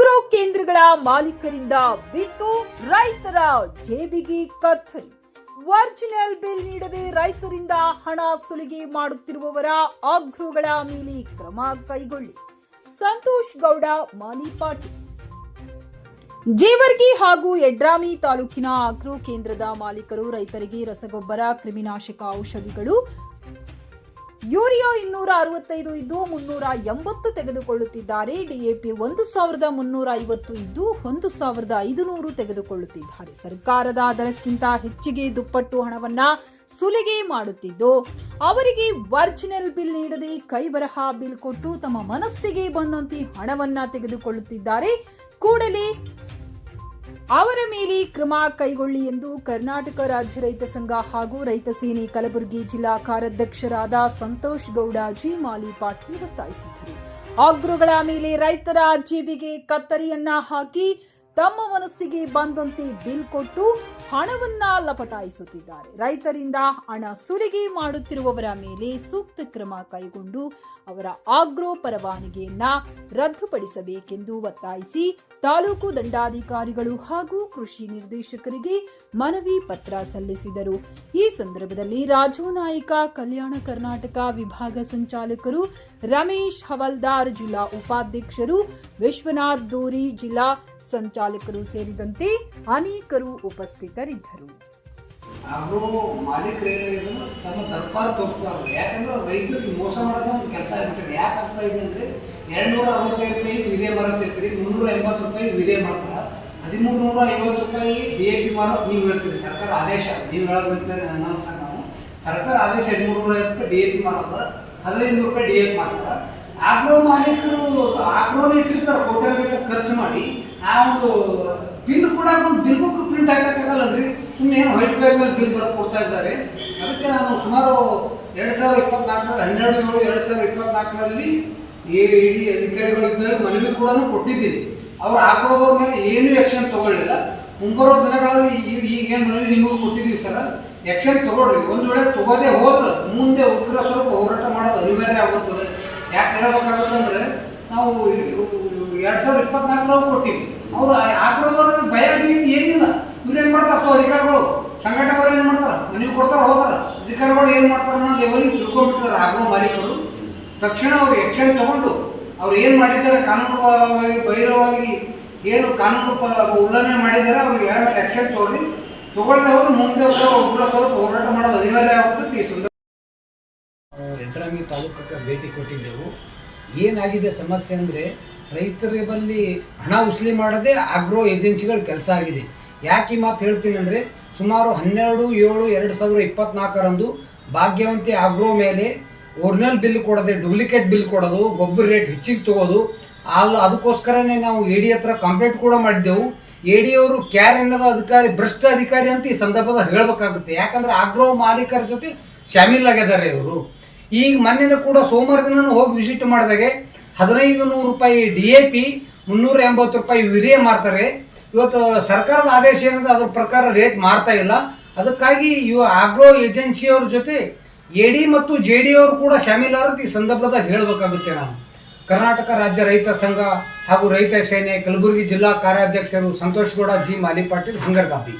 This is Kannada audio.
ಆಗ್ರೋ ಕೇಂದ್ರಗಳ ಮಾಲೀಕರಿಂದ ಬಿತ್ತು ರೈತರ ಜೇಬಿಗೆ ಕತ್ತರಿ. ವರ್ಜಿನಲ್ ಬಿಲ್ ನೀಡದೆ ರೈತರಿಂದ ಹಣ ಸುಲಿಗೆ ಮಾಡುತ್ತಿರುವವರ ಆಗ್ರೋಗಳ ಮೇಲೆ ಕ್ರಮ ಕೈಗೊಳ್ಳಿ. ಸಂತೋಷ್ ಗೌಡ ಮಾಲಿಪಾಟಿ ಜೇವರ್ಗಿ ಹಾಗೂ ಯಡ್ರಾಮಿ ತಾಲೂಕಿನ ಆಗ್ರೋ ಕೇಂದ್ರದ ಮಾಲೀಕರು ರೈತರಿಗೆ ರಸಗೊಬ್ಬರ, ಕ್ರಿಮಿನಾಶಕ ಔಷಧಿಗಳು ಯೂರಿಯಾ ಇನ್ನೂರ ಅರವತ್ತೈದು ಇದ್ದು ಮುನ್ನೂರ ಎಂಬತ್ತು ತೆಗೆದುಕೊಳ್ಳುತ್ತಿದ್ದಾರೆ. ಡಿಎಪಿ ಒಂದು ಸಾವಿರದ ಮುನ್ನೂರ ಐವತ್ತು ಇದ್ದು ಒಂದು ಸಾವಿರದ ಐದುನೂರು ತೆಗೆದುಕೊಳ್ಳುತ್ತಿದ್ದಾರೆ. ಸರ್ಕಾರದ ದರಕ್ಕಿಂತ ಹೆಚ್ಚಿಗೆ ದುಪ್ಪಟ್ಟು ಹಣವನ್ನ ಸುಲಿಗೆ ಮಾಡುತ್ತಿದ್ದು, ಅವರಿಗೆ ವರ್ಜಿನಲ್ ಬಿಲ್ ನೀಡದೆ ಕೈಬರಹ ಬಿಲ್ ಕೊಟ್ಟು ತಮ್ಮ ಮನಸ್ಸಿಗೆ ಬಂದಂತೆ ಹಣವನ್ನ ತೆಗೆದುಕೊಳ್ಳುತ್ತಿದ್ದಾರೆ. ಕೂಡಲೇ ಅವರ ಮೇಲೆ ಕ್ರಮ ಕೈಗೊಳ್ಳಿ ಎಂದು ಕರ್ನಾಟಕ ರಾಜ್ಯ ರೈತ ಸಂಘ ಹಾಗೂ ರೈತ ಸೇನೆ ಕಲಬುರಗಿ ಜಿಲ್ಲಾ ಕಾರ್ಯಾಧ್ಯಕ್ಷರಾದ ಸಂತೋಷ್ ಗೌಡ ಜಿಮಾಲಿ ಪಾಟೀಲ್ ಒತ್ತಾಯಿಸಿದರು ಆಗ್ರೋಗಳ ಮೇಲೆ ರೈತರ ಜೀವಿಗೆ ಕತ್ತರಿಯನ್ನ ಹಾಕಿ ತಮ್ಮ ಮನಸ್ಸಿಗೆ ಬಂದಂತೆ ಬಿಲ್ ಕೊಟ್ಟು ಹಣವನ್ನ ಲಪಟಾಯಿಸುತ್ತಿದ್ದಾರೆ. ರೈತರಿಂದ ಹಣ ಸುಲಿಗೆ ಮಾಡುತ್ತಿರುವವರ ಮೇಲೆ ಸೂಕ್ತ ಕ್ರಮ ಕೈಗೊಂಡು ಅವರ ಆಗ್ರೋ ಪರವಾನಗಿಯನ್ನ ರದ್ದುಪಡಿಸಬೇಕೆಂದು ಒತ್ತಾಯಿಸಿ ತಾಲೂಕು ದಂಡಾಧಿಕಾರಿಗಳು ಹಾಗೂ ಕೃಷಿ ನಿರ್ದೇಶಕರಿಗೆ ಮನವಿ ಪತ್ರ ಸಲ್ಲಿಸಿದರು. ಈ ಸಂದರ್ಭದಲ್ಲಿ ರಾಜು ನಾಯ್ಕ, ಕಲ್ಯಾಣ ಕರ್ನಾಟಕ ವಿಭಾಗ ಸಂಚಾಲಕರು, ರಮೇಶ್ ಹವಲ್ದಾರ್ ಜಿಲ್ಲಾ ಉಪಾಧ್ಯಕ್ಷರು, ವಿಶ್ವನಾಥ್ ದೂರಿ ಜಿಲ್ಲಾ ಸಂಚಾಲಕರು ಸೇರಿದಂತೆ ಅನೇಕರು ಉಪಸ್ಥಿತರಿದ್ದರು. ಅವರು ಮಾಲೀಕರು ತಮ್ಮ ದರ್ಬಾರ್ ತೋರಿಸ್ತಾರೆ ಯಾಕಂದ್ರೆ ರೈತರಿಗೆ ಮೋಸ ಮಾಡೋದೇ ಒಂದು ಕೆಲಸ ಆಗ್ಬಿಟ್ಟಿದೆ. ಯಾಕೆ ಆಗ್ತಾ ಇದೆ ಎರಡು ನೂರ ಅರವತ್ತೈದು ರೂಪಾಯಿ ವೀರ್ಯ ಮಾರತ್ತಿರ್ತೀರಿ ಮುನ್ನೂರ ಎಂಬತ್ತು ರೂಪಾಯಿ ವೀರ್ಯ ಮಾಡ್ತಾರೆ. ಹದಿಮೂರು ನೂರ ಐವತ್ತು ರೂಪಾಯಿ ಡಿ ಎ ಪಿ ಮಾರೋ ನೀವು ಹೇಳ್ತೀರಿ. ಸರ್ಕಾರ ಆದೇಶ. ನೀವು ಹೇಳೋದಂತ ಸಹ ನಾವು ಸರ್ಕಾರ ಆದೇಶ ಹದಿಮೂರು ನೂರ ಐವತ್ತು ರೂಪಾಯಿ ಡಿ ಎ ಪಿ ಮಾರೋದ. ಹದಿನೈದು ರೂಪಾಯಿ ಡಿ ಎ ಪಿ ಮಾಡ್ತಾರ. ಆಗ್ರೋ ಮಾಲೀಕರು ಆಗ್ರೋನ ಇಟ್ಟಿರ್ತಾರೆ ಕೋಟ್ಯಾಗಟ್ಟಲೆ ಖರ್ಚು ಮಾಡಿ. ಆ ಒಂದು ಬಿಲ್ ಕೂಡ ಒಂದು ಬಿಲ್ ಬುಕ್ ಪ್ರಿಂಟ್ ಹಾಕಕ್ಕಾಗಲ್ಲನ್ರಿ? ಸುಮ್ಮನೆ ಏನು ವೈಟ್ ಪೇಪರ್ ಬಿಲ್ ಬರೆದು ಕೊಡ್ತಾ ಇದ್ದಾರೆ. ಅದಕ್ಕೆ ನಾನು ಸುಮಾರು ಎರಡು ಸಾವಿರದ ಇಪ್ಪತ್ನಾಲ್ಕರಲ್ಲಿ ಹನ್ನೆರಡು, ಏಳು, ಎರಡು ಸಾವಿರದ ಇಪ್ಪತ್ನಾಲ್ಕರಲ್ಲಿ ಎ ಇಡಿ ಅಧಿಕಾರಿಗಳಿದ್ದರೆ, ಮನವಿ ಕೂಡ ಕೊಟ್ಟಿದ್ದೀನಿ. ಅವ್ರು ಹಾಕೋದ್ರ ಮೇಲೆ ಏನೂ ಆ್ಯಕ್ಷನ್ ತೊಗೊಳ್ಳಿಲ್ಲ. ಮುಂಬರೋ ದಿನಗಳಲ್ಲಿ ಈಗ ಈಗೇನು ಮನವಿ ನಿಮಗೂ ಕೊಟ್ಟಿದ್ದೀವಿ ಸರ್ ಆ್ಯಕ್ಷನ್ ತೊಗೊಳ್ರಿ. ಒಂದು ವೇಳೆ ತಗೋದೇ ಹೋದ್ರೆ, ಮುಂದೆ ಉಗ್ರ ಸ್ವಲ್ಪ ಹೋರಾಟ ಮಾಡೋದು ಅನಿವಾರ್ಯ ಆಗುತ್ತದೆ ಯಾಕೆ ಹೇಳ್ಬೇಕಾಗುತ್ತಂದ್ರೆ ನಾವು ಎರಡು ಸಾವಿರದ ಇಪ್ಪತ್ನಾಲ್ಕರವ್ರು ಕೊಟ್ಟಿವಿ. ಅವ್ರು ಹಾಕಿರೋದ್ರಿಗೆ ಭಯ ಬೀಟ್ ಏನಿಲ್ಲ. ಇವ್ರು ಮಾಡ್ತಾರೆ? ಅಧಿಕಾರಿಗಳು ಸಂಘಟನೆಗಳು ಏನು ಮಾಡ್ತಾರೆ? ನೀವು ಕೊಡ್ತಾರೆ, ಹೋಗ್ತಾರೆ. ಅಧಿಕಾರಿಗಳು ಏನು ಮಾಡ್ತಾರೆ ಅನ್ನೋ ಲೆವೆಲಿಗೆ ತಿಳ್ಕೊಂಡ್ಬಿಟ್ಟಿದ್ದಾರೆ ಆಗ್ರೋ ಮಾಲೀಕರು. ತಕ್ಷಣ ಅವ್ರು ಎಕ್ಷನ್ ತಗೊಂಡು ಅವ್ರು ಏನು ಮಾಡಿದ್ದಾರೆ? ಕಾನೂನುವಾಗಿ ಬಹಿರವಾಗಿ ಏನು ಕಾನೂನು ಉಲ್ಲಂಘನೆ ಮಾಡಿದ್ದಾರೆ, ಅವ್ರಿಗೆ ಯಾರ ಮೇಲೆ ಎಕ್ಷನ್ ತಗೊಳ್ಳಿ. ತಗೊಳ್ದೆ ಹೋಗಿ ಮುಂದೆ ಉಗ್ರ ಸ್ವಲ್ಪ ಹೋರಾಟ ಮಾಡೋದು ಅನಿವಾರ್ಯ ಯಡ್ರಾಮಿ ತಾಲೂಕಕ್ಕೆ ಭೇಟಿ ಕೊಟ್ಟಿದ್ದೆವು. ಏನಾಗಿದೆ ಸಮಸ್ಯೆ ಅಂದರೆ ರೈತರ ಬಲ್ಲಿ ಹಣ ಉಸಲಿ ಮಾಡದೆ ಆಗ್ರೋ ಏಜೆನ್ಸಿಗಳ ಕೆಲಸ ಆಗಿದೆ. ಯಾಕೆ ಮಾತು ಹೇಳ್ತೀನಿ ಅಂದರೆ ಸುಮಾರು ಹನ್ನೆರಡು, ಏಳು, ಎರಡು ಸಾವಿರ ಇಪ್ಪತ್ನಾಲ್ಕರಂದು ಭಾಗ್ಯವಂತಿ ಆಗ್ರೋ ಮೇಲೆ ಒರಿಜಿನಲ್ ಬಿಲ್ ಕೊಡದೆ ಡೂಪ್ಲಿಕೇಟ್ ಬಿಲ್ ಕೊಡೋದು, ಗೊಬ್ಬರ ರೇಟ್ ಹೆಚ್ಚಿಗೆ ತಗೋದು ಅಲ್ಲಿ ಅದಕ್ಕೋಸ್ಕರನೇ ನಾವು ಎ ಡಿ ಹತ್ರ ಕಂಪ್ಲೇಂಟ್ ಕೂಡ ಮಾಡಿದ್ದೆವು. ಎ ಡಿ ಅವರು ಕ್ಯಾರ್ ಎನ್ನದ ಅಧಿಕಾರಿ, ಭ್ರಷ್ಟ ಅಧಿಕಾರಿ ಅಂತ ಈ ಸಂದರ್ಭದಲ್ಲಿ ಹೇಳಬೇಕಾಗುತ್ತೆ. ಯಾಕಂದ್ರೆ ಆಗ್ರೋ ಮಾಲೀಕರ ಜೊತೆ ಶಾಮೀಲ್ ಆಗಿದ್ದಾರೆ ಇವರು. ಈಗ ಮೊನ್ನೆ ಕೂಡ ಸೋಮವಾರ ದಿನ ಹೋಗಿ ವಿಸಿಟ್ ಮಾಡಿದಾಗೆ ಹದಿನೈದು ನೂರು ರೂಪಾಯಿ ಡಿ ಎ ಪಿ ಮುನ್ನೂರ ಎಂಬತ್ತು ರೂಪಾಯಿ ಯೂರಿಯಾ ಮಾರ್ತಾರೆ. ಇವತ್ತು ಸರ್ಕಾರದ ಆದೇಶ ಏನಂದ್ರೆ ಅದ್ರ ಪ್ರಕಾರ ರೇಟ್ ಮಾರ್ತಾ ಇಲ್ಲ. ಅದಕ್ಕಾಗಿ ಇವ ಆಗ್ರೋ ಏಜೆನ್ಸಿಯವ್ರ ಜೊತೆ ಎ ಡಿ ಮತ್ತು ಜೆ ಡಿ ಅವರು ಕೂಡ ಶಾಮೀಲಾರದು ಈ ಸಂದರ್ಭದಾಗ ಹೇಳಬೇಕಾಗುತ್ತೆ ನಾನು. ಕರ್ನಾಟಕ ರಾಜ್ಯ ರೈತ ಸಂಘ ಹಾಗೂ ರೈತ ಸೇನೆ, ಕಲಬುರಗಿ ಜಿಲ್ಲಾ ಕಾರ್ಯಾಧ್ಯಕ್ಷರು ಸಂತೋಷ್ ಗೌಡ, ಜಿ ಮಾಲಿಪಾಟೀಲ್ ಹಂಗರ್ಗಾಬಿ